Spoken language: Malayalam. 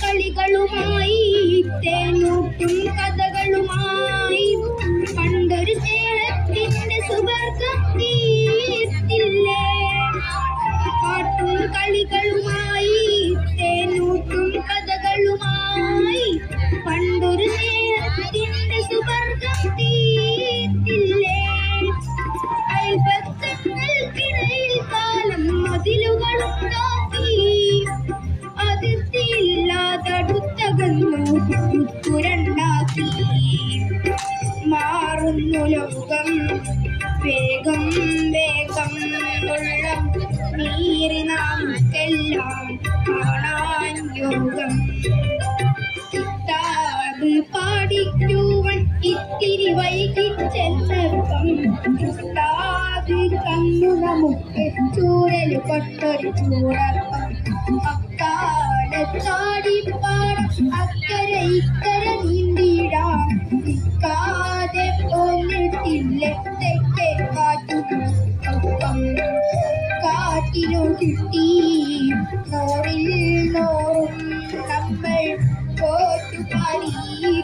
കളികളുമായി തേനൂട്ടും കഥകളുമായി കണ്ടൊരു സേലത്തിന്റെ സുവർഗത്തി കുരണ്ടാക്കി മാറുന്നു ലോകം വേഗം വേഗം ഉള്ളം നീറി നമുക്കെല്ലാം കാണാൻ യോഗം കിട്ടാത് പാടിക്കുവൻ ഇത്തിരി വൈകിച്ചെന്നപ്പം കിട്ടാത് കണ്ണു നമുക്ക് ചൂരൽ കൊട്ടൊരു ചൂടപ്പം അക്കാലത്താടി പാടം അക്കരെ ഇക്കര നീന്തിടാം നിൽക്കാതെ പോന്നിട്ടില്ല തെക്കേ കാറ്റുകൊപ്പം കാറ്റിനു കിട്ടി നോറിൽ നോറും നമ്മൾ പോറ്റു കൊല്ലം